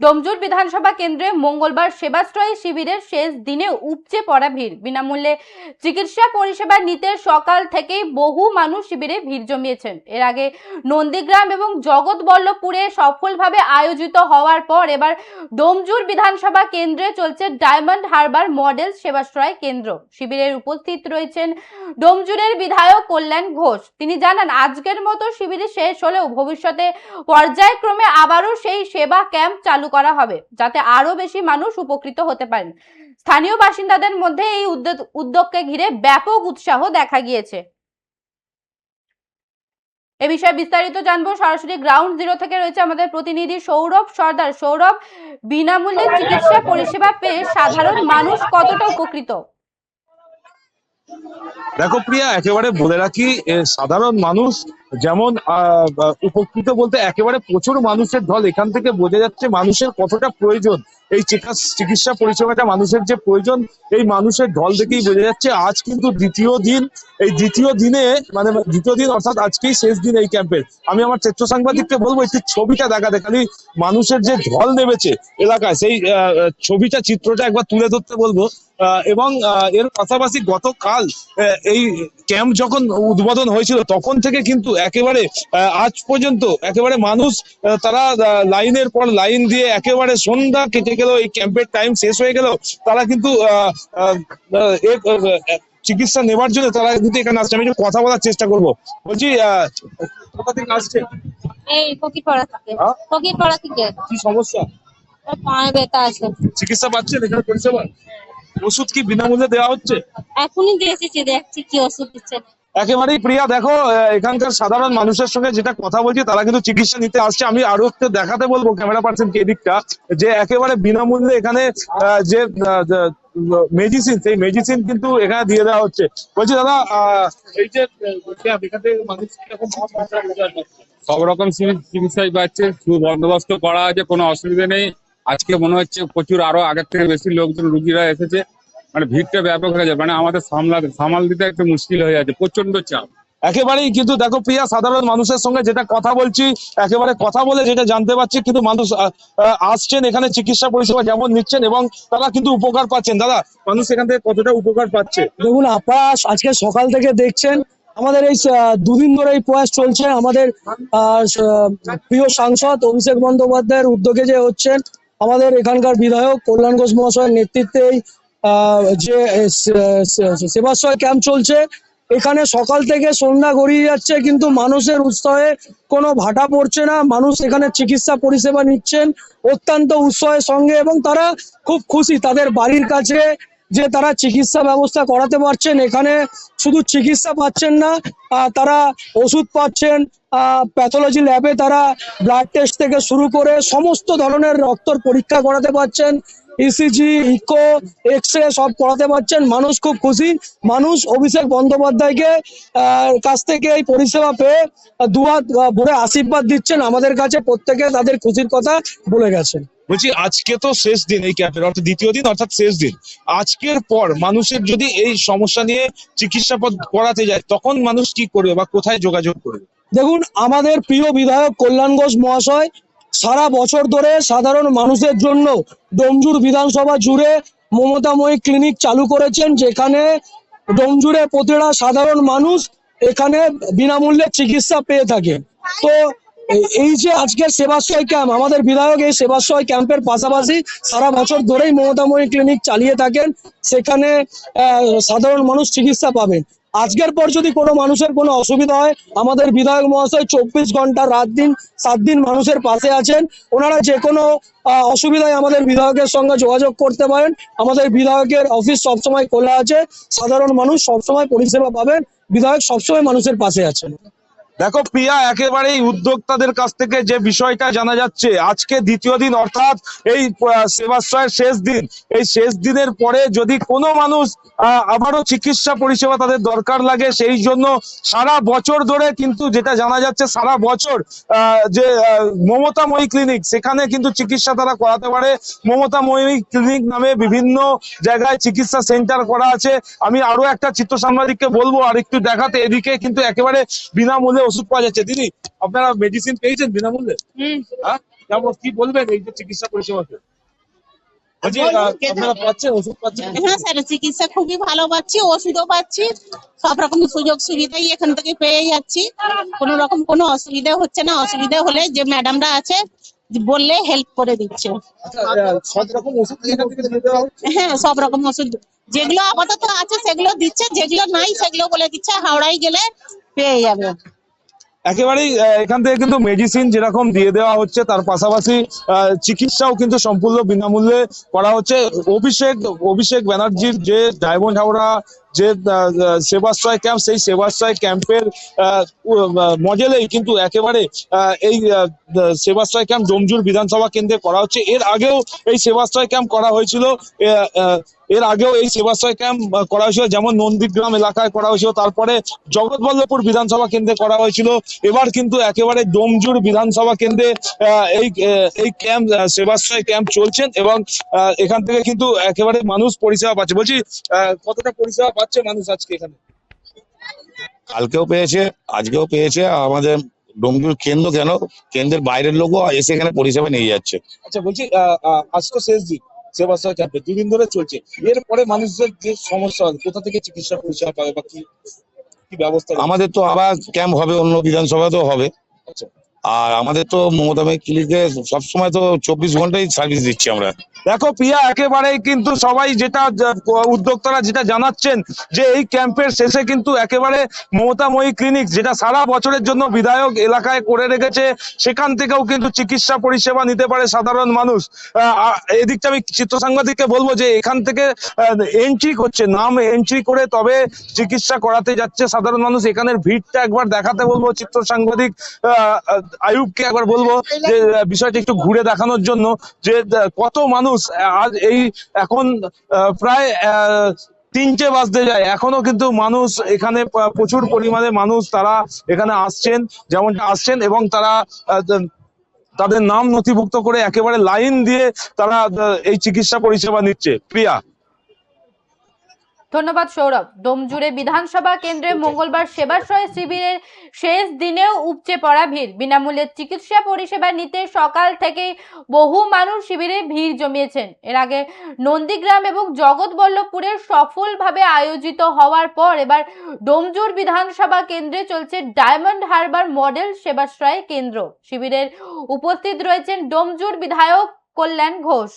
ডোমজুর বিধানসভা কেন্দ্রে মঙ্গলবার সেবাশ্রয়ী শিবিরের শেষ দিনে উপচে পড়া ভিড়। বিনামূল্যে চিকিৎসা পরিষেবা নিতে সকাল থেকেই বহু মানুষ শিবিরে ভিড় জমিয়েছেন। এর আগে নন্দীগ্রাম এবং জগৎবল্লভপুরে সফলভাবে আয়োজিত হওয়ার পর এবার ডোমজুর বিধানসভা কেন্দ্রে চলছে ডায়মন্ড হারবার মডেল সেবাশ্রয় কেন্দ্র। শিবিরের উপস্থিত রয়েছেন ডোমজুরের বিধায়ক কল্যাণ ঘোষ। তিনি জানান, আজকের মতো শিবিরে শেষ হলেও ভবিষ্যতে পর্যায়ক্রমে আবারও সেই সেবা ক্যাম্প চালু করা হবে যাতে আরও বেশি মানুষ উপকৃত হতে পারেন। স্থানীয় বাসিন্দাদের মধ্যে এই উদ্যোগ- উদ্যোগকে ঘিরে ব্যাপক উৎসাহ দেখা গিয়েছে। এ বিষয়ে বিস্তারিত জানব। সরাসরি গ্রাউন্ড জিরো থেকে রয়েছে আমাদের প্রতিনিধি সৌরভ সর্দার। সৌরভ বিনামূল্যে চিকিৎসা পরিষেবা পেয়ে সাধারণ মানুষ কতটা উপকৃত? দেখো প্রিয়া একেবারে বলে রাখি সাধারণ মানুষ যেমন উপকৃত বলতে একেবারে প্রচুর মানুষের ঢল। এখান থেকে বোঝা যাচ্ছে মানুষের কতটা প্রয়োজন। এই চিকিৎস- পরিষেবাটা মানুষের যে প্রয়োজন, এই মানুষের ঢল দেখেই বোঝা যাচ্ছে। আজ কিন্তু দ্বিতীয় দিন। এই দ্বিতীয় দিনে মানে দ্বিতীয় দিন অর্থাৎ আজকেই শেষ দিন এই ক্যাম্পের। আমি আমার চিত্র সাংবাদিককে বলব, একটু ছবিটা দেখাতে খালি মানুষের যে ঢল নেমেছে এলাকায়, সেই ছবিটা, চিত্রটা একবার তুলে ধরতে বলব। এবং এর পাশাপাশি গতকাল এই ক্যাম্প যখন উদ্বোধন হয়েছিল, তখন থেকে কিন্তু একেবারে আজ পর্যন্ত একেবারে মানুষ তারা লাইনের পর লাইন দিয়ে একেবারে সন্ধ্যা কেটে গেল এই ক্যাম্পের টাইম শেষ হয়ে গেল। তারা কিন্তু চিকিৎসা নেবার জন্য তারা কিন্তু এখানে আসছে। আমি একটু কথা বলার চেষ্টা করব। বলছি আহ, কোথা থেকে আসছে? এই ফকির থেকে। হ্যাঁ? থেকে। কি সমস্যা? পায়ে ব্যথা আছে। চিকিৎসা পাচ্ছেন এখানে পরিষেবা? ওষুধ কি বিনামূল্যে দেওয়া হচ্ছে? এখনই দিয়ে এসেছি দেখছি কি ওষুধ দিচ্ছে। একেবারেই প্রিয়া, দেখো এখানকার সাধারণ মানুষের সঙ্গে যেটা কথা বলছি, তারা কিন্তু চিকিৎসা নিতে আসছে। আমি আরও একটু দেখাতে বলব ক্যামেরা পার্সন কে দিকটা যে একেবারে বিনামূল্যে এখানে যে মেডিসিন সেই মেডিসিন কিন্তু এখানে দিয়ে দেওয়া হচ্ছে। বলছি, দাদা এই যে সব রকম চিকিৎসাই পাচ্ছে, শুধু বন্দোবস্ত করা আছে, কোনো অসুবিধা নেই। আজকে মনে হচ্ছে প্রচুর আরও আগের থেকে বেশি লোকজন রুগীরা এসেছে। মানে ভিড়টা ব্যাপক হয়ে যাবে মানে আমাদের সামলাতে সামাল দিতে একটু মুশকিল হয়ে যাচ্ছে প্রচণ্ড চাপ। একেবারেই কিন্তু দেখো প্রিয়া সাধারণ মানুষের সঙ্গে যেটা কথা বলছি একেবারে কথা বলে যেটা জানতে পারছি কিন্তু মানুষ আসছেন এখানে চিকিৎসা পরিষেবা যেমন নিচ্ছেন এবং তারা কিন্তু উপকার পাচ্ছেন। দাদা মানুষ এখান থেকে কতটা উপকার পাচ্ছে? দেখুন আপনারা আজকে সকাল থেকে দেখছেন আমাদের এই আহ, দুদিন ধরে এই প্রয়াস চলছে। আমাদের আহ, প্রিয় সাংসদ অভিষেক বন্দ্যোপাধ্যায়ের উদ্যোগে যে হচ্ছেন আমাদের এখানকার বিধায়ক কল্যাণ ঘোষ মহাশয়ের নেতৃত্বে এই, যে সেবাশ্রয় ক্যাম্প চলছে। এখানে সকাল থেকে সন্ধ্যা গড়িয়ে যাচ্ছে, কিন্তু মানুষের উৎসাহে কোনো ভাটা পড়ছে না। মানুষ এখানে চিকিৎসা পরিষেবা নিচ্ছেন, অত্যন্ত উৎসাহের সঙ্গে, এবং তারা খুব খুশি তাদের বাড়ির কাছে যে তারা চিকিৎসা ব্যবস্থা করাতে পারছেন। এখানে শুধু চিকিৎসা পাচ্ছেন না তারা ওষুধ পাচ্ছেন প্যাথোলজি ল্যাবে তারা ব্লাড টেস্ট থেকে শুরু করে সমস্ত ধরনের রক্তর পরীক্ষা করাতে পারছেন। ইসিজি ইকো এক্স রে সব করাতে পারছেন। মানুষ খুব খুশি। মানুষ অভিষেক বন্দ্যোপাধ্যায়কে আহ, কাছ থেকে এই পরিষেবা পেয়ে দুহাত ভরে আশীর্বাদ দিচ্ছেন। আমাদের কাছে প্রত্যেকে তাদের খুশির কথা বলে গেছেন। বলছি আজকে তো শেষ দিন এই ক্যাম্পের অর্থাৎ দ্বিতীয় দিন অর্থাৎ শেষ দিন। আজকের পর মানুষের যদি এই সমস্যা নিয়ে চিকিৎসা পদ করাতে যায় তখন মানুষ কি করবে বা কোথায় যোগাযোগ করবে? দেখুন আমাদের প্রিয় বিধায়ক কল্যাণ ঘোষ মহাশয় সারা বছর ধরে সাধারণ মানুষের জন্য ডোমজুর বিধানসভা জুড়ে মমতাময়ী ক্লিনিক চালু করেছেন, যেখানে ডোমজুড়ে প্রতিটা সাধারণ মানুষ এখানে বিনামূল্যে চিকিৎসা পেয়ে থাকে। তো এই যে আজকের সেবাশ্রয় ক্যাম্প, আমাদের বিধায়ক এই সেবাশ্রয় ক্যাম্পের পাশাপাশি সারা বছর ধরেই মমতাময়ী ক্লিনিক চালিয়ে থাকেন। সেখানে সাধারণ মানুষ চিকিৎসা পাবেন। আজকের পর যদি কোনো মানুষের কোনো অসুবিধা হয়, আমাদের বিধায়ক মহাশয় চব্বিশ ঘণ্টা রাত দিন, সাত দিন মানুষের পাশে আছেন। ওনারা যে কোনো অসুবিধায় আমাদের বিধায়কের সঙ্গে যোগাযোগ করতে পারেন। আমাদের বিধায়কের অফিস সবসময় খোলা আছে। সাধারণ মানুষ সবসময় পরিষেবা পাবেন। বিধায়ক সবসময় মানুষের পাশে আছেন। দেখো প্রিয়া, একেবারেই উদ্যোক্তাদের কাছ থেকে যে বিষয়টা জানা যাচ্ছে, আজকে দ্বিতীয় দিন, অর্থাৎ এই সেবাশ্রয়ের শেষ দিন। এই শেষ দিনের পরে যদি কোনো মানুষ আবারও চিকিৎসা পরিষেবা তাদের দরকার লাগে, সেই জন্য সারা বছর ধরে কিন্তু যেটা জানা যাচ্ছে, সারা বছর যে মমতাময়ী ক্লিনিক, সেখানে কিন্তু চিকিৎসা তারা করাতে পারে। মমতাময়ী ক্লিনিক নামে বিভিন্ন জায়গায় চিকিৎসা সেন্টার করা আছে। আমি আরও একটা চিত্র সাংবাদিককে বলব, আর একটু দেখাতে, এদিকে কিন্তু একেবারে বিনামূল্যে ওষুধ পাওয়া যাচ্ছে। দিদি আপনারা মেডিসিন পেয়েছেন বিনামূল্যে? হ্যাঁ? কেমন? কি বলবেন এই যে চিকিৎসা পরিষেবাকে হ্যাঁ স্যার চিকিৎসা খুবই ভালো পাচ্ছি ওষুধও পাচ্ছি সব রকম সুযোগ সুবিধাই এখান থেকে পেয়ে যাচ্ছি। কোনো রকম কোনো অসুবিধা হচ্ছে না অসুবিধা হলে যে ম্যাডামরা আছে বললে হেল্প করে দিচ্ছে। আচ্ছা? হ্যাঁ সব রকম ওষুধ যেগুলো আপাতত আছে সেগুলো দিচ্ছে যেগুলো নাই সেগুলো বলে দিচ্ছে হাওড়ায় গেলে পেয়ে যাবে। একেবারেই এখান থেকে কিন্তু মেডিসিন যেরকম দিয়ে দেওয়া হচ্ছে, তার পাশাপাশি চিকিৎসাও কিন্তু সম্পূর্ণ বিনামূল্যে করা হচ্ছে। অভিষেক অভিষেক ব্যানার্জির যে ডায়মন্ড হাওড়া যে সেবাশ্রয় ক্যাম্প সেই সেবাশ্রয় ক্যাম্পের মডেলেই কিন্তু একেবারে এই সেবাশ্রয় ক্যাম্প ডোমজুর বিধানসভা কেন্দ্রে করা হচ্ছে। এর আগেও এই সেবাশ্রয় ক্যাম্প করা হয়েছিল এর আগেও এই সেবাশ্রয় ক্যাম্প করা হয়েছিল, যেমন নন্দীগ্রাম এলাকায় করা হয়েছিল, তারপরে জগৎবল্লভপুর বিধানসভা কেন্দ্রে করা হয়েছিল। এবার কিন্তু একেবারে ডোমজুর বিধানসভা কেন্দ্রে এই এই ক্যাম্প সেবাশ্রয় ক্যাম্প চলছেন এবং এখান থেকে কিন্তু একেবারে মানুষ পরিষেবা পাচ্ছে। বলছি কতটা পরিষেবা পাচ্ছে মানুষ আজকে এখানে। কালকেও পেয়েছে আজকেও পেয়েছে আমাদের ডোমজুর কেন্দ্র কেন? কেন্দ্রের বাইরের লোকও এসে এখানে পরিষেবা নিয়ে যাচ্ছে। আচ্ছা বলছি আজ তো শেষ দিন সেবাশ্রয় ক্যাম্পে দুদিন ধরে চলছে। এরপরে মানুষদের যে সমস্যা কোথা থেকে চিকিৎসা পরিষেবা পাবে বা কি কি ব্যবস্থা আমাদের তো আবার ক্যাম্প হবে অন্য বিধানসভাতেও হবে। আচ্ছা। আর আমাদের তো মমতা ক্লিনিকে সবসময় তো চব্বিশ ঘন্টাই সার্ভিস দিচ্ছি আমরা। দেখো প্রিয়া একেবারেই কিন্তু সবাই যেটা উদ্যোক্তারা যেটা জানাচ্ছেন যে এই ক্যাম্পের শেষে কিন্তু একেবারে মমতাময়ী ক্লিনিক যেটা সারা বছরের জন্য বিধায়ক এলাকায় করে রেখেছে সেখান থেকেও কিন্তু চিকিৎসা পরিষেবা নিতে পারে সাধারণ মানুষ। এদিকটা আমি চিত্র সাংবাদিককে বলব যে এখান থেকে এন্ট্রি করছে নাম এন্ট্রি করে তবে চিকিৎসা করাতে যাচ্ছে সাধারণ মানুষ। এখানের ভিড়টা একবার দেখাতে বলব চিত্র সাংবাদিক আহ, আয়ুবকে একবার বলব যে বিষয়টা একটু ঘুরে দেখানোর জন্য যে কত মানুষ আজ এই এখন প্রায় তিনটে বাজতে যায়। এখনও কিন্তু মানুষ এখানে প্রচুর পরিমাণে মানুষ তারা এখানে আসছেন, যেমনটা আসছেন এবং তারা তাদের নাম নথিভুক্ত করে একেবারে লাইন দিয়ে তারা এই চিকিৎসা পরিষেবা নিচ্ছে। প্রিয়া? ধন্যবাদ সৌরভ। ডোমজুড়ে বিধানসভা কেন্দ্রে মঙ্গলবার সেবাশ্রয় শিবিরের শেষ দিনেও উপচে পড়া ভিড়। বিনামূল্যে চিকিৎসা পরিষেবা নিতে সকাল থেকেই বহু মানুষ শিবিরে ভিড় জমিয়েছেন। এর আগে নন্দীগ্রাম এবং জগৎবল্লভপুরে সফলভাবে আয়োজিত হওয়ার পর এবার ডোমজুর বিধানসভা কেন্দ্রে চলছে ডায়মন্ড হারবার মডেল সেবাশ্রয় কেন্দ্র। শিবিরের উপস্থিত রয়েছেন ডোমজুর বিধায়ক কল্যাণ ঘোষ।